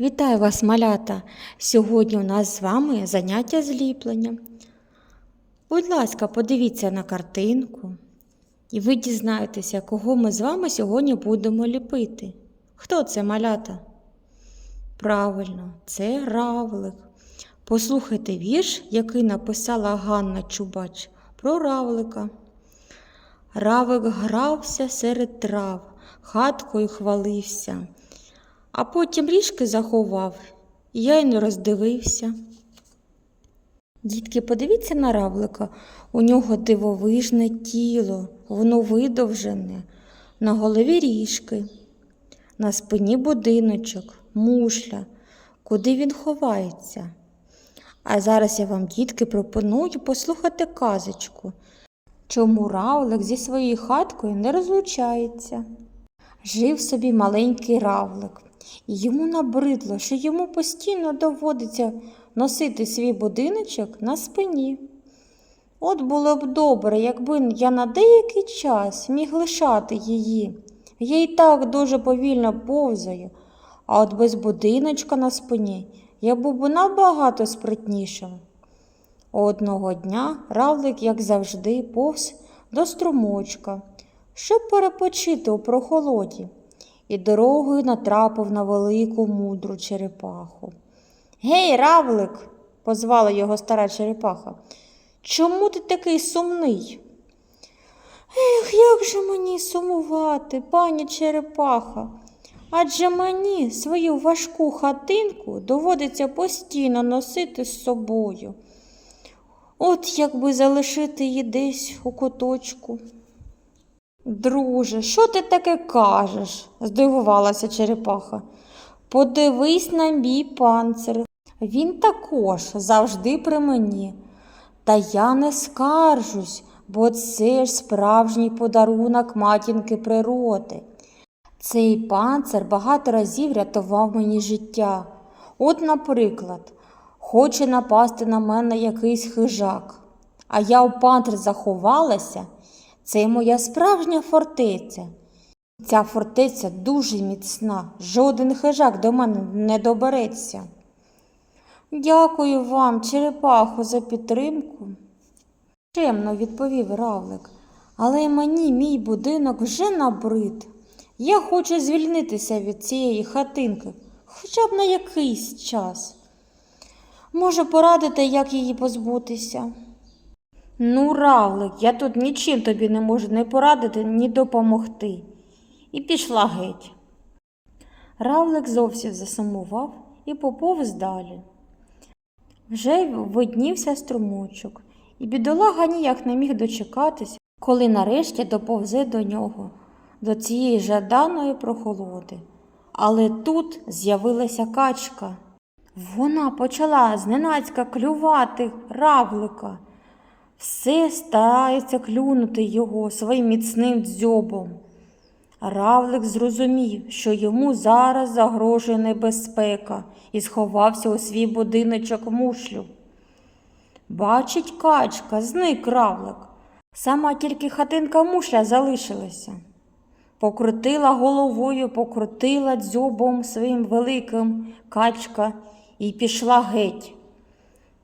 Вітаю вас, малята! Сьогодні у нас з вами заняття зліплення. Будь ласка, подивіться на картинку, і ви дізнаєтеся, кого ми з вами сьогодні будемо ліпити. Хто це малята? Правильно, це равлик. Послухайте вірш, який написала Ганна Чубач про равлика. Равик грався серед трав, хаткою хвалився, а потім ріжки заховав, я й не роздивився. Дітки, подивіться на равлика, у нього дивовижне тіло, воно видовжене, на голові ріжки, на спині будиночок, мушля, куди він ховається. А зараз я вам, дітки, пропоную послухати казочку, чому равлик зі своєю хаткою не розлучається. Жив собі маленький равлик, йому набридло, що йому постійно доводиться носити свій будиночок на спині. От було б добре, якби я на деякий час міг лишати її. Я і так дуже повільно повзаю, а от без будиночка на спині я був би набагато спритнішим. Одного дня равлик, як завжди, повз до струмочка, щоб перепочити у прохолоді, і дорогою натрапив на велику мудру черепаху. Гей, равлик, позвала його стара черепаха. Чому ти такий сумний? Ех, як же мені сумувати, пані черепаха? Адже мені свою важку хатинку доводиться постійно носити з собою. От якби залишити її десь у куточку. Друже, що ти таке кажеш? здивувалася черепаха. Подивись на мій панцир. Він також завжди при мені. Та я не скаржусь, бо це ж справжній подарунок матінки природи. Цей панцир багато разів рятував мені життя. От, наприклад, хоче напасти на мене якийсь хижак, а я у панцир заховалася. Це моя справжня фортеця. Ця фортеця дуже міцна, жоден хижак до мене не добереться. Дякую вам, черепаху, за підтримку. Чемно відповів равлик, але мені мій будинок вже набрид. Я хочу звільнитися від цієї хатинки, хоча б на якийсь час. Може, порадити, як її позбутися? Ну, равлик, я тут нічим тобі не можу не порадити, ні допомогти. І пішла геть. Равлик зовсім засумував і поповз далі. Вже виднівся струмочок, і бідолага ніяк не міг дочекатись, коли нарешті доповзе до нього, до цієї жаданої прохолоди. Але тут з'явилася качка. Вона почала зненацька клювати равлика. Все старається клюнути його своїм міцним дзьобом. Равлик зрозумів, що йому зараз загрожує небезпека і сховався у свій будиночок мушлю. Бачить качка, зник равлик. Сама тільки хатинка мушля залишилася. Покрутила головою, покрутила дзьобом своїм великим качка і пішла геть.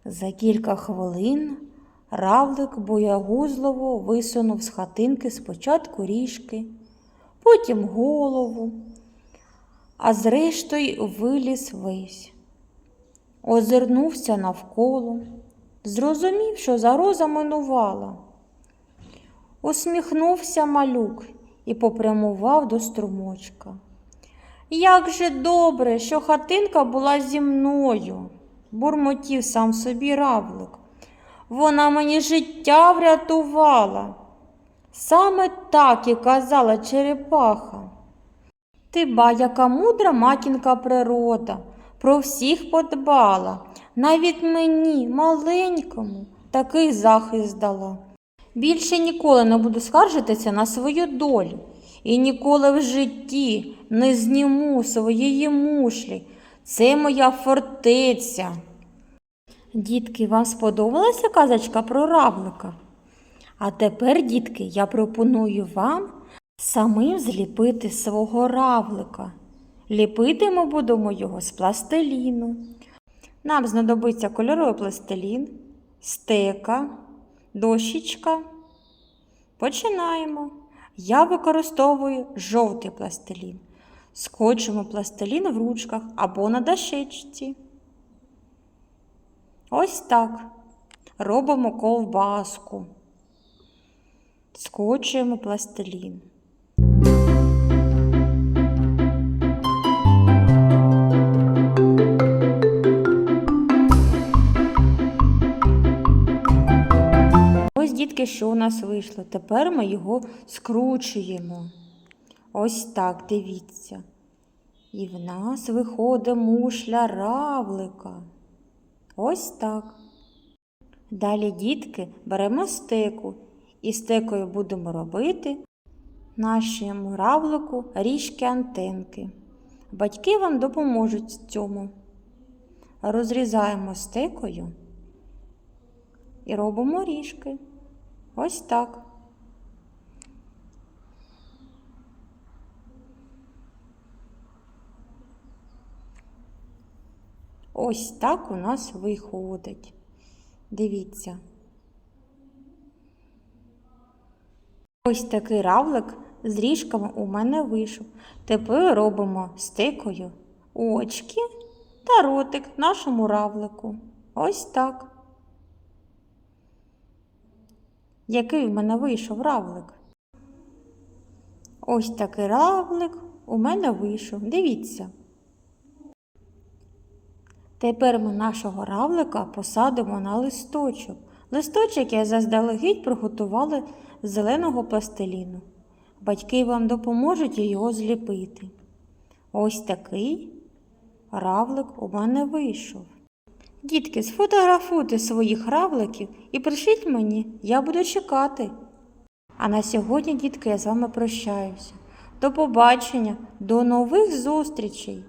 За кілька хвилин равлик боягузливо висунув з хатинки спочатку ріжки, потім голову, а зрештою виліз весь. Озирнувся навколо, зрозумів, що загроза минувала. Усміхнувся малюк і попрямував до струмочка. Як же добре, що хатинка була зі мною, бурмотів сам собі равлик. Вона мені життя врятувала. Саме так і казала черепаха. Ти ба, яка мудра матінка природа, про всіх подбала, навіть мені, маленькому, такий захист дала. Більше ніколи не буду скаржитися на свою долю і ніколи в житті не зніму своєї мушлі. Це моя фортеця. Дітки, вам сподобалася казочка про равлика? А тепер, дітки, я пропоную вам самим зліпити свого равлика. Ліпити ми будемо його з пластиліну. Нам знадобиться кольоровий пластилін, стека, дощечка. Починаємо. Я використовую жовтий пластилін. Скочимо пластилін в ручках або на дощечці. Ось так. Робимо ковбаску. Скочуємо пластилін. Ось, дітки, що у нас вийшло. Тепер ми його скручуємо. Ось так, дивіться. І в нас виходить мушля равлика. Ось так. Далі, дітки, беремо стеку і стекою будемо робити нашому равлику ріжки антенки. Батьки вам допоможуть в цьому. Розрізаємо стекою і робимо ріжки. Ось так. Ось так у нас виходить. Дивіться. Ось такий равлик з ріжками у мене вийшов. Тепер робимо стикою очки та ротик нашому равлику. Ось так. Який в мене вийшов равлик? Ось такий равлик у мене вийшов. Дивіться. Тепер ми нашого равлика посадимо на листочок. Листочок я заздалегідь приготували з зеленого пластиліну. Батьки вам допоможуть його зліпити. Ось такий равлик у мене вийшов. Дітки, сфотографуйте своїх равликів і пришліть мені, я буду чекати. А на сьогодні, дітки, я з вами прощаюся. До побачення, до нових зустрічей!